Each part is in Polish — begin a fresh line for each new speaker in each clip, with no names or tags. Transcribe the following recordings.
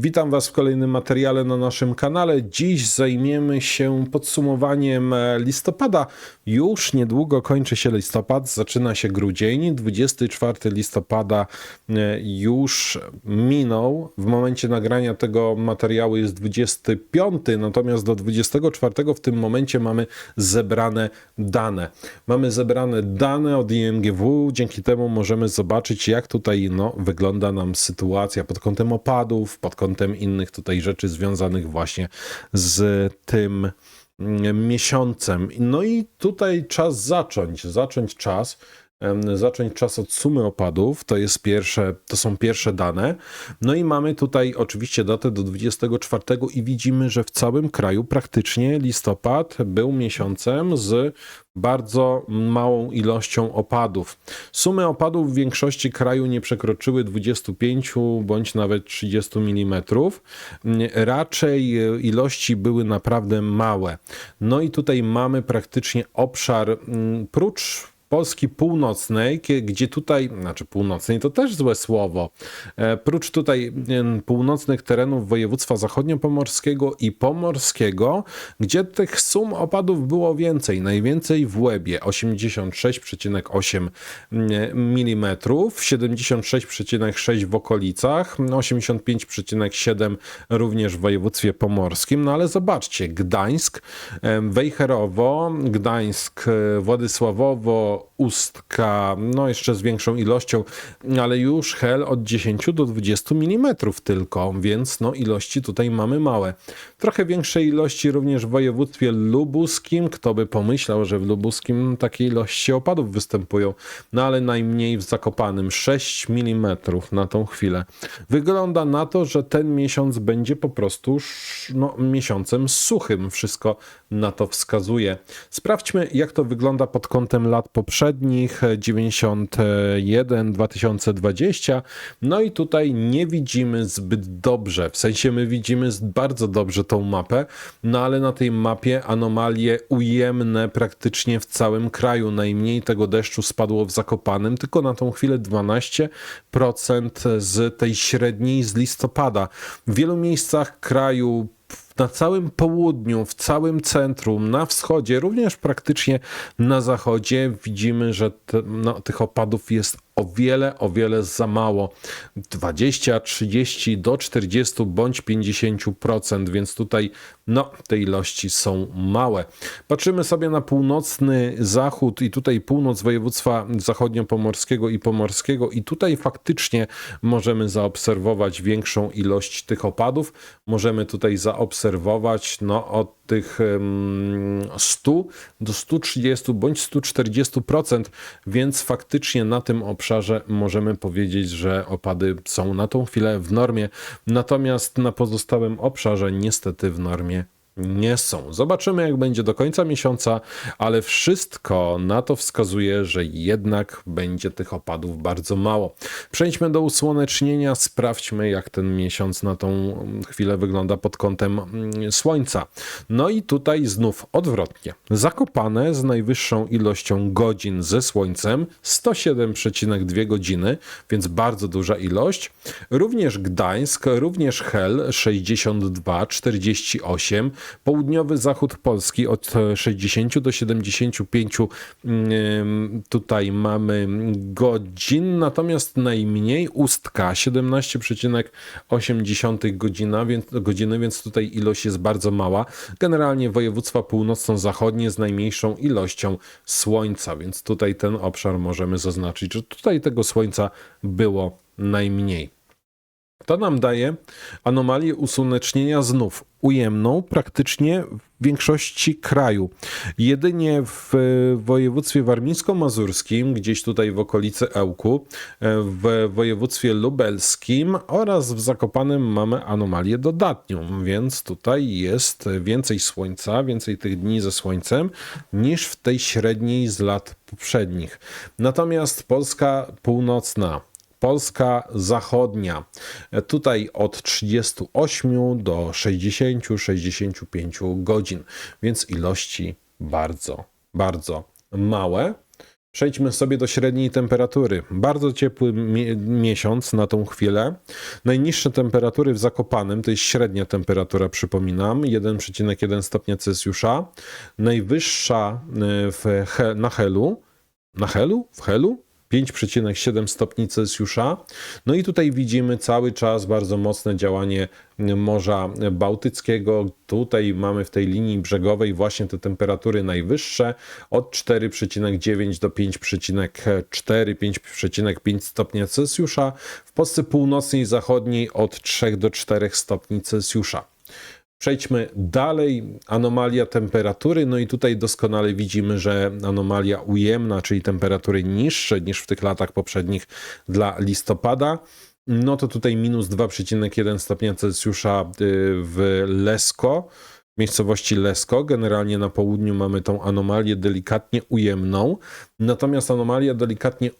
Witam Was w kolejnym materiale na naszym kanale. Dziś zajmiemy się podsumowaniem e, listopada. Już niedługo kończy się listopad, zaczyna się grudzień. 24 listopada e, już minął. W momencie nagrania tego materiału jest 25, natomiast do 24 w tym momencie mamy zebrane dane. Mamy zebrane dane od IMGW, dzięki temu możemy zobaczyć, jak tutaj no, wygląda nam sytuacja pod kątem opadów, pod kątem innych tutaj rzeczy związanych właśnie z tym mm, miesiącem. No i tutaj czas zacząć, zacząć czas zacząć czas od sumy opadów, to jest pierwsze, to są pierwsze dane. No i mamy tutaj oczywiście datę do 24 i widzimy, że w całym kraju praktycznie listopad był miesiącem z bardzo małą ilością opadów. Sumy opadów w większości kraju nie przekroczyły 25 bądź nawet 30 mm. Raczej e, ilości były naprawdę małe. No i tutaj mamy praktycznie obszar prócz Polski Północnej, gdzie tutaj, znaczy północnej to też złe słowo, e, prócz tutaj północnych terenów województwa zachodniopomorskiego i pomorskiego, gdzie tych sum opadów było więcej, najwięcej w Łebie 86,8 mm, 76,6 w okolicach, 85,7 również w województwie pomorskim, no ale zobaczcie, Gdańsk, Wejherowo, Gdańsk, e, Władysławowo, Ustka, no jeszcze z większą ilością, ale już hel od 10 do 20 mm tylko, więc no ilości tutaj mamy małe. Trochę większe ilości również w województwie lubuskim. Kto by pomyślał, że w lubuskim takie ilości opadów występują, no ale najmniej w Zakopanym 6 mm na tą chwilę. Wygląda na to, że ten miesiąc będzie po prostu no, miesiącem suchym. Wszystko na to wskazuje. Sprawdźmy, jak to wygląda pod kątem lat poprzednich 91, 2020. No i tutaj nie widzimy zbyt dobrze. W sensie my widzimy bardzo dobrze tą mapę, no ale na tej mapie anomalie ujemne praktycznie w całym kraju. Najmniej tego deszczu spadło w Zakopanem, tylko na tą chwilę 12% z tej średniej z listopada. W wielu miejscach kraju na całym południu, w całym centrum, na wschodzie, również praktycznie na zachodzie. Widzimy, że te, no, tych opadów jest o wiele, o wiele za mało. 20, 30 do 40 bądź 50%, więc tutaj no, te ilości są małe. Patrzymy sobie na północny zachód i tutaj północ województwa zachodniopomorskiego i pomorskiego i tutaj faktycznie możemy zaobserwować większą ilość tych opadów. Możemy tutaj zaobserwować no, od tych em, 100 do 130 bądź 140%, więc faktycznie na tym obszarze możemy powiedzieć, że opady są na tą chwilę w normie, natomiast na pozostałym obszarze niestety w normie nie są. Zobaczymy, jak będzie do końca miesiąca, ale wszystko na to wskazuje, że jednak będzie tych opadów bardzo mało. Przejdźmy do usłonecznienia, sprawdźmy, jak ten miesiąc na tą chwilę wygląda pod kątem mm, słońca. No i tutaj znów odwrotnie. Zakopane z najwyższą ilością godzin ze słońcem 107,2 godziny, więc bardzo duża ilość. Również Gdańsk, również Hel 62, 48, południowy zachód Polski od 60 do 75 ym, tutaj mamy godzin, natomiast najmniej Ustka 17,8 godzina, więc, godziny, więc tutaj ilość jest bardzo mała. Generalnie województwa północno-zachodnie z najmniejszą ilością słońca, więc tutaj ten obszar możemy zaznaczyć, że tutaj tego słońca było najmniej. To nam daje anomalię usłonecznienia znów ujemną praktycznie w większości kraju. Jedynie w województwie warmińsko-mazurskim, gdzieś tutaj w okolicy Ełku, w województwie lubelskim oraz w Zakopanem mamy anomalię dodatnią, więc tutaj jest więcej słońca, więcej tych dni ze słońcem niż w tej średniej z lat poprzednich. Natomiast Polska północna Polska zachodnia. Tutaj od 38 do 60-65 godzin, więc ilości bardzo, bardzo małe. Przejdźmy sobie do średniej temperatury. Bardzo ciepły mie- miesiąc na tą chwilę. Najniższe temperatury w Zakopanem, to jest średnia temperatura, przypominam, 1,1 stopnia Celsjusza. Najwyższa y, w He- na Helu, na Helu? W Helu? 5,7 stopni Celsjusza. No i tutaj widzimy cały czas bardzo mocne działanie Morza Bałtyckiego. Tutaj mamy w tej linii brzegowej właśnie te temperatury najwyższe od 4,9 do 5,4, 5,5 stopnia Celsjusza. W Polsce północnej i zachodniej od 3 do 4 stopni Celsjusza. Przejdźmy dalej. Anomalia temperatury. No i tutaj doskonale widzimy, że anomalia ujemna, czyli temperatury niższe niż w tych latach poprzednich dla listopada. No to tutaj minus 2,1 stopnia Celsjusza y, w Lesko, miejscowości Lesko. Generalnie na południu mamy tą anomalię delikatnie ujemną. Natomiast anomalia delikatnie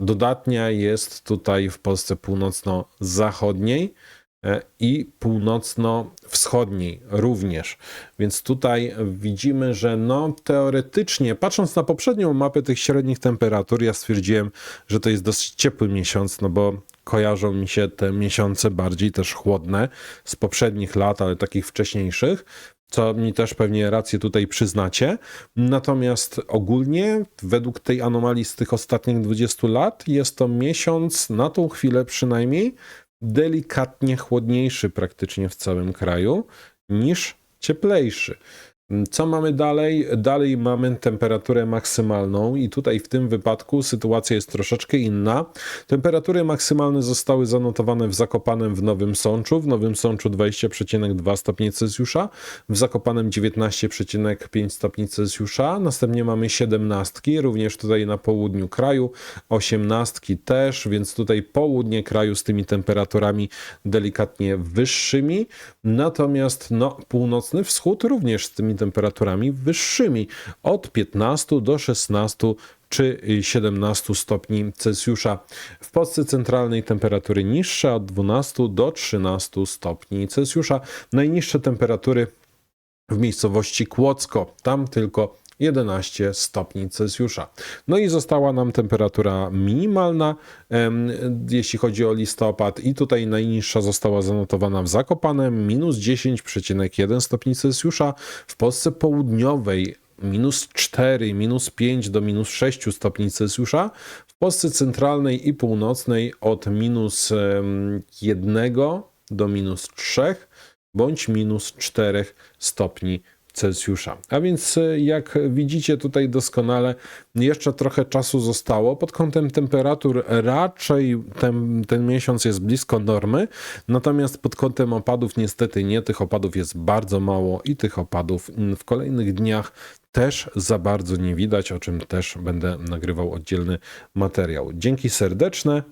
dodatnia jest tutaj w Polsce północno-zachodniej i północno-wschodniej również. Więc tutaj widzimy, że no teoretycznie, patrząc na poprzednią mapę tych średnich temperatur, ja stwierdziłem, że to jest dosyć ciepły miesiąc, no bo kojarzą mi się te miesiące bardziej też chłodne z poprzednich lat, ale takich wcześniejszych co mi też pewnie rację tutaj przyznacie. Natomiast ogólnie, według tej anomalii z tych ostatnich 20 lat, jest to miesiąc, na tą chwilę przynajmniej, delikatnie chłodniejszy praktycznie w całym kraju niż cieplejszy. Co mamy dalej? Dalej mamy temperaturę maksymalną i tutaj w tym wypadku sytuacja jest troszeczkę inna. Temperatury maksymalne zostały zanotowane w Zakopanem w Nowym Sączu, w Nowym Sączu 20,2 stopnie Celsjusza, w Zakopanem 19,5 stopni Celsjusza, następnie mamy 17, również tutaj na południu kraju, 18 też, więc tutaj południe kraju z tymi temperaturami delikatnie wyższymi, natomiast no, północny wschód również z tymi temperaturami wyższymi, od 15 do 16 czy 17 stopni Celsjusza. W Polsce centralnej temperatury niższe od 12 do 13 stopni Celsjusza. Najniższe temperatury w miejscowości Kłodzko, tam tylko 11 stopni Celsjusza. No i została nam temperatura minimalna, jeśli chodzi o listopad, i tutaj najniższa została zanotowana w Zakopanem minus 10,1 stopni Celsjusza, w Polsce południowej minus 4, minus 5 do minus 6 stopni Celsjusza, w Polsce centralnej i północnej od minus em, 1 do minus 3 bądź minus 4 stopni Celsjusza. A więc e, jak widzicie tutaj doskonale, jeszcze trochę czasu zostało. Pod kątem temperatur raczej ten, ten miesiąc jest blisko normy, natomiast pod kątem opadów niestety nie. Tych opadów jest bardzo mało i tych opadów w kolejnych dniach też za bardzo nie widać, o czym też będę nagrywał oddzielny materiał. Dzięki serdeczne.